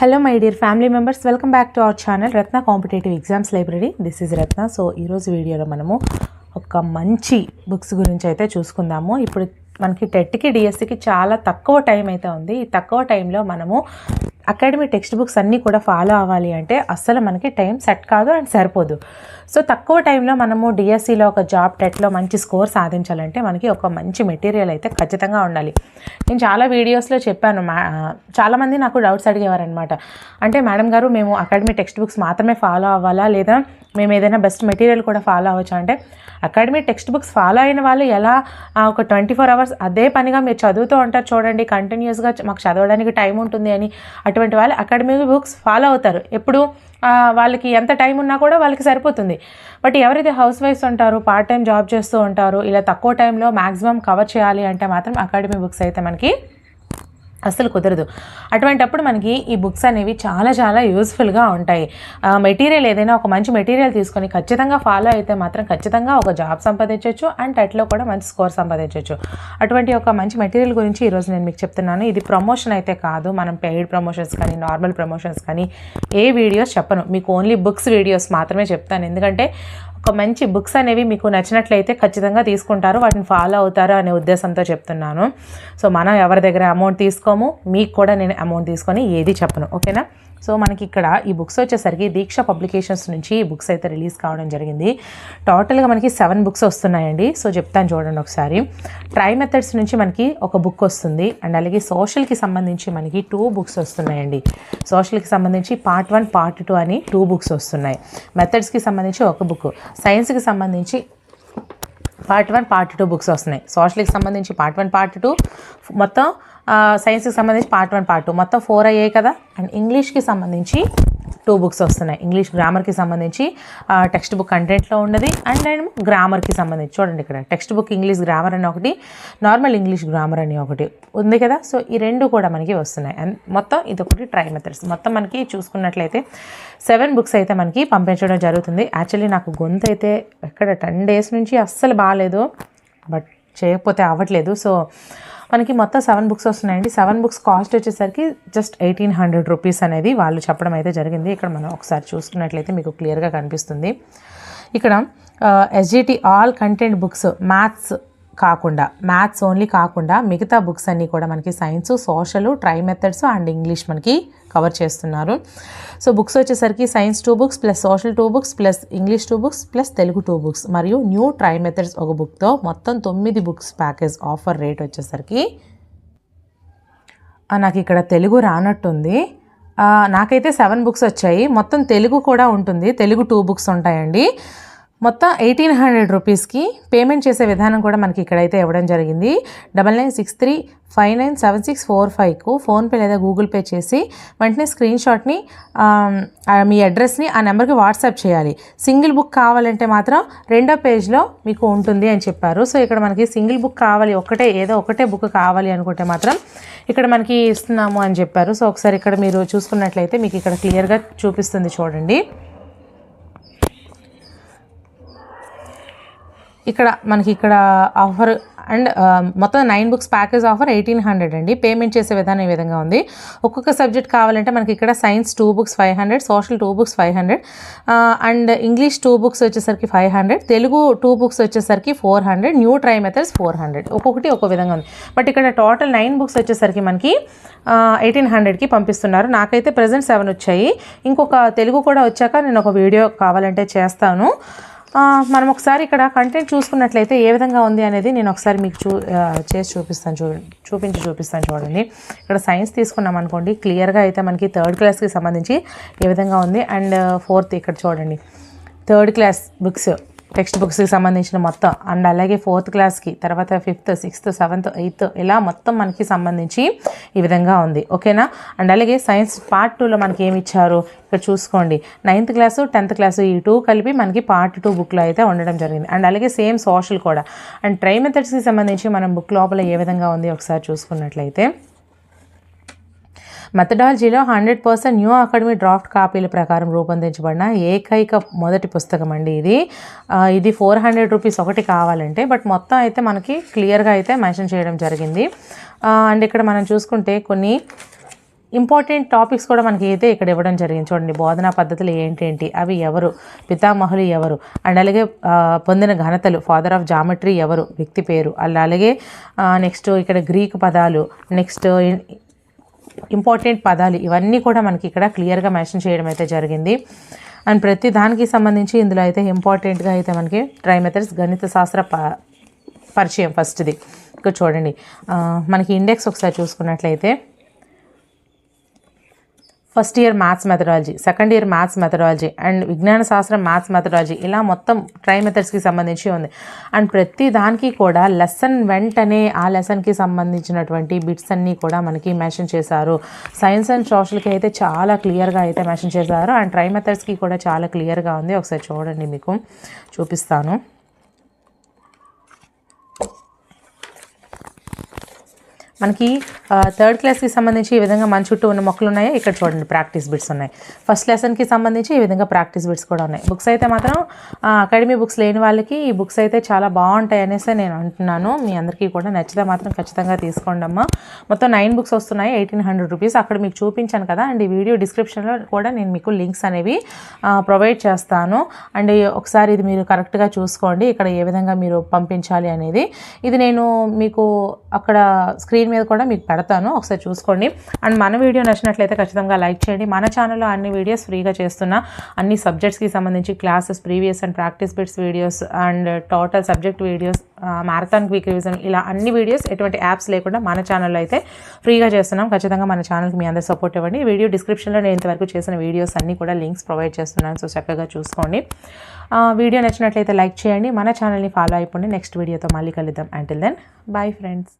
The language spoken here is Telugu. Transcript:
Hello my dear family members welcome back to our channel Ratna competitive exams library this is Ratna so ఈరోజు వీడియోలో మనము ఒక మంచి బుక్స్ గురించి అయితే చూసుకుందాము. ఇప్పుడు మనకి టెట్కి డిఎస్సికి చాలా తక్కువ టైం అయితే ఉంది. ఈ తక్కువ టైంలో మనము అకాడమీ టెక్స్ట్ బుక్స్ అన్నీ కూడా ఫాలో అవ్వాలి అంటే అస్సలు మనకి టైం సెట్ కాదు అండ్ సరిపోదు. సో తక్కువ టైంలో మనము డిఎస్సిలో ఒక జాబ్ టెట్లో మంచి స్కోర్ సాధించాలంటే మనకి ఒక మంచి మెటీరియల్ అయితే ఖచ్చితంగా ఉండాలి. నేను చాలా వీడియోస్లో చెప్పాను మా చాలామంది నాకు డౌట్స్ అడిగేవారనమాట అంటే మేడం గారు మేము అకాడమీ టెక్స్ట్ బుక్స్ మాత్రమే ఫాలో అవ్వాలా? లేదా మేము ఏదైనా బెస్ట్ మెటీరియల్ కూడా ఫాలో అవ్వచ్చు? అంటే అకాడమీ టెక్స్ట్ బుక్స్ ఫాలో అయిన వాళ్ళు ఎలా ఒక ట్వంటీ ఫోర్ అవర్స్ అదే పనిగా మీరు చదువుతూ ఉంటారు చూడండి కంటిన్యూస్గా మాకు చదవడానికి టైం ఉంటుంది అని అటువంటి వాళ్ళు అకాడమీ బుక్స్ ఫాలో అవుతారు. ఎప్పుడు వాళ్ళకి ఎంత టైం ఉన్నా కూడా వాళ్ళకి సరిపోతుంది. బట్ ఎవరైతే హౌస్ వైఫ్స్ ఉంటారో పార్ట్ టైం జాబ్ చేస్తూ ఉంటారో ఇలా తక్కువ టైంలో మ్యాక్సిమం కవర్ చేయాలి అంటే మాత్రం అకాడమీ బుక్స్ అయితే మనకి అసలు కుదరదు. అటువంటప్పుడు మనకి ఈ బుక్స్ అనేవి చాలా చాలా యూస్ఫుల్గా ఉంటాయి. మెటీరియల్ ఏదైనా ఒక మంచి మెటీరియల్ తీసుకొని ఖచ్చితంగా ఫాలో అయితే మాత్రం ఖచ్చితంగా ఒక జాబ్ సంపాదించవచ్చు అండ్ టెట్లో కూడా మంచి స్కోర్ సంపాదించవచ్చు అటువంటి ఒక మంచి మెటీరియల్ గురించి ఈరోజు నేను మీకు చెప్తున్నాను. ఇది ప్రమోషన్ అయితే కాదు. మనం పెయిడ్ ప్రమోషన్స్ కానీ నార్మల్ ప్రమోషన్స్ కానీ ఏ వీడియోస్ చెప్పను. మీకు ఓన్లీ బుక్స్ వీడియోస్ మాత్రమే చెప్తాను. ఎందుకంటే ఒక మంచి బుక్స్ అనేవి మీకు నచ్చినట్లయితే ఖచ్చితంగా తీసుకుంటారు వాటిని ఫాలో అవుతారు అనే ఉద్దేశంతో చెప్తున్నాను. సో మనం ఎవరి దగ్గర అమౌంట్ తీసుకోము మీకు కూడా నేను అమౌంట్ తీసుకొని ఏది చెప్పను ఓకేనా? సో మనకి ఇక్కడ ఈ బుక్స్ వచ్చేసరికి దీక్ష పబ్లికేషన్స్ నుంచి ఈ బుక్స్ అయితే రిలీజ్ కావడం జరిగింది. టోటల్గా మనకి సెవెన్ బుక్స్ వస్తున్నాయండి. సో చెప్తాను చూడండి ఒకసారి. ట్రై మెథడ్స్ నుంచి మనకి ఒక బుక్ వస్తుంది. అండ్ అలాగే సోషల్కి సంబంధించి మనకి టూ బుక్స్ వస్తున్నాయండి. సోషల్కి సంబంధించి పార్ట్ వన్ పార్ట్ టూ అని టూ బుక్స్ వస్తున్నాయి. మెథడ్స్కి సంబంధించి ఒక బుక్ సైన్స్కి సంబంధించి part one part two books వస్తున్నాయి. సోషల్కి సంబంధించి పార్ట్ వన్ పార్ట్ టూ మొత్తం సైన్స్కి సంబంధించి పార్ట్ వన్ పార్ట్ టూ మొత్తం ఫోర్ అయ్యాయి కదా? అండ్ ఇంగ్లీష్కి సంబంధించి టూ బుక్స్ వస్తున్నాయి. ఇంగ్లీష్ గ్రామర్కి సంబంధించి టెక్స్ట్ బుక్ కంటెంట్లో ఉన్నది. అండ్ అండ్ గ్రామర్కి సంబంధించి. చూడండి ఇక్కడ. టెక్స్ట్ బుక్ ఇంగ్లీష్ గ్రామర్ అని ఒకటి నార్మల్ ఇంగ్లీష్ గ్రామర్ అని ఒకటి ఉంది కదా? సో ఈ రెండు కూడా మనకి వస్తున్నాయి. అండ్ మొత్తం ఇది ఒకటి ట్రై మెథడ్స్ మొత్తం మనకి చూసుకున్నట్లయితే సెవెన్ బుక్స్ అయితే మనకి పంపించడం జరుగుతుంది. యాక్చువల్లీ నాకు గొంతు అయితే ఎక్కడ టెన్ డేస్ నుంచి అస్సలు బాగాలేదు బట్ చేయకపోతే అవ్వట్లేదు. సో మనకి మొత్తం సెవెన్ బుక్స్ వస్తున్నాయండి. సెవెన్ బుక్స్ కాస్ట్ వచ్చేసరికి జస్ట్ ఎయిటీన్ హండ్రెడ్ రూపీస్ అనేది వాళ్ళు చెప్పడం అయితే జరిగింది. ఇక్కడ మనం ఒకసారి చూసుకున్నట్లయితే మీకు క్లియర్గా కనిపిస్తుంది. ఇక్కడ SGT all content books maths కాకుండా మ్యాథ్స్ ఓన్లీ కాకుండా మిగతా బుక్స్ అన్నీ కూడా మనకి science social tri methods and English మనకి కవర్ చేస్తున్నారు. సో బుక్స్ వచ్చేసరికి science two books plus social two books plus English two books plus Telugu two books మరియు న్యూ ట్రై మెథడ్స్ ఒక బుక్తో మొత్తం తొమ్మిది బుక్స్ ప్యాకేజ్ ఆఫర్ రేట్ వచ్చేసరికి నాకు ఇక్కడ తెలుగు రానట్టుంది. నాకైతే సెవెన్ బుక్స్ వచ్చాయి. మొత్తం తెలుగు కూడా ఉంటుంది. తెలుగు టూ బుక్స్ ఉంటాయండి. మొత్తం ఎయిటీన్ హండ్రెడ్ రూపీస్కి పేమెంట్ చేసే విధానం కూడా మనకి ఇక్కడైతే ఇవ్వడం జరిగింది. Double nine six three five nine seven six four ఫైవ్కు PhonePe లేదా గూగుల్ పే చేసి వెంటనే స్క్రీన్ షాట్ని మీ అడ్రస్ని ఆ నెంబర్కి వాట్సాప్ చేయాలి. సింగిల్ బుక్ కావాలంటే మాత్రం రెండో పేజ్లో మీకు ఉంటుంది అని చెప్పారు. సో ఇక్కడ మనకి సింగిల్ బుక్ కావాలి ఒకటే ఏదో ఒకటే బుక్ కావాలి అనుకుంటే మాత్రం ఇక్కడ మనకి ఇస్తున్నాము అని చెప్పారు. సో ఒకసారి ఇక్కడ మీరు చూసుకున్నట్లయితే మీకు ఇక్కడ క్లియర్గా చూపిస్తుంది చూడండి. ఇక్కడ మనకి ఇక్కడ ఆఫర్ అండ్ uh, మొత్తం nine books package offer eighteen hundred అండి. పేమెంట్ చేసే విధానం ఈ విధంగా ఉంది. ఒక్కొక్క సబ్జెక్ట్ కావాలంటే మనకి ఇక్కడ science two books five hundred social two books five hundred and English two books వచ్చేసరికి five hundred Telugu two books వచ్చేసరికి four hundred new tri methods four hundred ఒక్కొక్కటి ఒక్కో విధంగా ఉంది. బట్ ఇక్కడ టోటల్ నైన్ బుక్స్ వచ్చేసరికి మనకి uh, ఎయిటీన్ హండ్రెడ్కి పంపిస్తున్నారు. నాకైతే ప్రజెంట్ సెవెన్ వచ్చాయి. ఇంకొక తెలుగు కూడా వచ్చాక నేను ఒక వీడియో కావాలంటే చేస్తాను. మనం ఒకసారి ఇక్కడ కంటెంట్ చూసుకున్నట్లయితే ఏ విధంగా ఉంది అనేది నేను ఒకసారి మీకు చూ చేసి చూపిస్తాను చూ చూపించి చూపిస్తాను చూడండి. ఇక్కడ సైన్స్ తీసుకున్నాం అనుకోండి క్లియర్గా అయితే మనకి థర్డ్ క్లాస్కి సంబంధించి ఏ విధంగా ఉంది. అండ్ ఫోర్త్ uh, ఇక్కడ చూడండి. థర్డ్ క్లాస్ బుక్స్ టెక్స్ట్ బుక్స్కి సంబంధించిన మొత్తం. అండ్ అలాగే ఫోర్త్ క్లాస్కి తర్వాత ఫిఫ్త్ సిక్స్త్ సెవెంత్ ఎయిత్ ఇలా మొత్తం మనకి సంబంధించి ఈ విధంగా ఉంది. ఓకేనా? అండ్ అలాగే సైన్స్ పార్ట్ టూలో మనకి ఏమి ఇచ్చారు? ఇక్కడ చూసుకోండి. నైన్త్ క్లాసు టెన్త్ క్లాసు ఈ టూ కలిపి మనకి పార్ట్ టూ బుక్లో అయితే ఉండడం జరిగింది. అండ్ అలాగే సేమ్ సోషల్ కూడా. అండ్ ట్రై మెథడ్స్కి సంబంధించి మనం బుక్ లోపల ఏ విధంగా ఉంది ఒకసారి చూసుకున్నట్లయితే. మెథడాలజీలో hundred percent new academy draft కాపీల ప్రకారం రూపొందించబడిన ఏకైక మొదటి పుస్తకం అండి ఇది. ఇది ఫోర్ హండ్రెడ్ రూపీస్ ఒకటి కావాలంటే బట్ మొత్తం అయితే మనకి క్లియర్గా అయితే మెన్షన్ చేయడం జరిగింది. అండ్ ఇక్కడ మనం చూసుకుంటే కొన్ని ఇంపార్టెంట్ టాపిక్స్ కూడా మనకి అయితే ఇక్కడ ఇవ్వడం జరిగింది. చూడండి బోధనా పద్ధతులు ఏంటేంటి అవి ఎవరు పితామహులు ఎవరు అండ్ అలాగే పొందిన ఘనతలు ఫాదర్ ఆఫ్ జామెట్రీ ఎవరు వ్యక్తి పేరు అలా అలాగే నెక్స్ట్ ఇక్కడ గ్రీక్ పదాలు నెక్స్ట్ ఇంపార్టెంట్ పదాలు ఇవన్నీ కూడా మనకి ఇక్కడ క్లియర్గా మెన్షన్ చేయడం అయితే జరిగింది. అండ్ ప్రతి దానికి సంబంధించి ఇందులో అయితే ఇంపార్టెంట్గా అయితే మనకి ట్రై మెథడ్స్ గణిత శాస్త్ర ప పరిచయం ఫస్ట్ది ఇక్కడ చూడండి. మనకి ఇండెక్స్ ఒకసారి చూసుకున్నట్లయితే first year maths methodology second year maths methodology and విజ్ఞాన శాస్త్రం మ్యాథ్స్ మెథడాలజీ ఇలా మొత్తం ట్రై మెథడ్స్కి సంబంధించి ఉంది. అండ్ ప్రతి దానికి కూడా లెసన్ వెంటనే ఆ లెసన్కి సంబంధించినటువంటి బిట్స్ అన్నీ కూడా మనకి మెన్షన్ చేశారు. సైన్స్ అండ్ సోషల్కి అయితే చాలా క్లియర్గా అయితే మెన్షన్ చేశారు. అండ్ ట్రై మెథడ్స్కి కూడా చాలా క్లియర్గా ఉంది. ఒకసారి చూడండి మీకు. చూపిస్తాను. మనకి థర్డ్ క్లాస్కి సంబంధించి ఈ విధంగా మన చుట్టూ ఉన్న మొక్కలు ఉన్నాయి? ఇక్కడ చూడండి ప్రాక్టీస్ బిట్స్ ఉన్నాయి. ఫస్ట్ లెసన్కి సంబంధించి ఈ విధంగా ప్రాక్టీస్ బిట్స్ కూడా ఉన్నాయి. బుక్స్ అయితే మాత్రం అకాడమీ బుక్స్ లేని వాళ్ళకి ఈ బుక్స్ అయితే చాలా బాగుంటాయి అనేసి నేను అంటున్నాను. మీ అందరికీ కూడా నచ్చితే మాత్రం ఖచ్చితంగా తీసుకోండి అమ్మా. మొత్తం నైన్ బుక్స్ వస్తున్నాయి ఎయిటీన్ హండ్రెడ్ రూపీస్ అక్కడ మీకు చూపించాను కదా అండ్ ఈ వీడియో డిస్క్రిప్షన్లో కూడా నేను మీకు లింక్స్ అనేవి ప్రొవైడ్ చేస్తాను. అండ్ ఒకసారి ఇది మీరు కరెక్ట్గా చూసుకోండి ఇక్కడ ఏ విధంగా మీరు పంపించాలి అనేది. ఇది నేను మీకు అక్కడ స్క్రీన్ మీద కూడా మీకు పెడతాను. ఒకసారి చూసుకోండి. అండ్ మన వీడియో నచ్చినట్లయితే ఖచ్చితంగా లైక్ చేయండి. మన ఛానల్లో అన్ని వీడియోస్ ఫ్రీగా చేస్తున్నా. అన్ని సబ్జెక్ట్స్కి సంబంధించి classes previous and practice bits videos and total subject videos marathon quick revision ఇలా అన్ని వీడియోస్ ఎటువంటి యాప్స్ లేకుండా మన ఛానల్లో అయితే ఫ్రీగా చేస్తున్నాం. ఖచ్చితంగా మన ఛానల్కి మీ అందరు సపోర్ట్ ఇవ్వండి. వీడియో డిస్క్రిప్షన్లో నేను ఇంతవరకు చేసిన వీడియోస్ అన్నీ కూడా లింక్స్ ప్రొవైడ్ చేస్తున్నాను. సో చక్కగా చూసుకోండి. వీడియో నచ్చినట్లయితే లైక్ చేయండి. మన ఛానల్ని ఫాలో అయిపోండి. నెక్స్ట్ వీడియోతో మళ్ళీ కలుద్దాం. Until then bye friends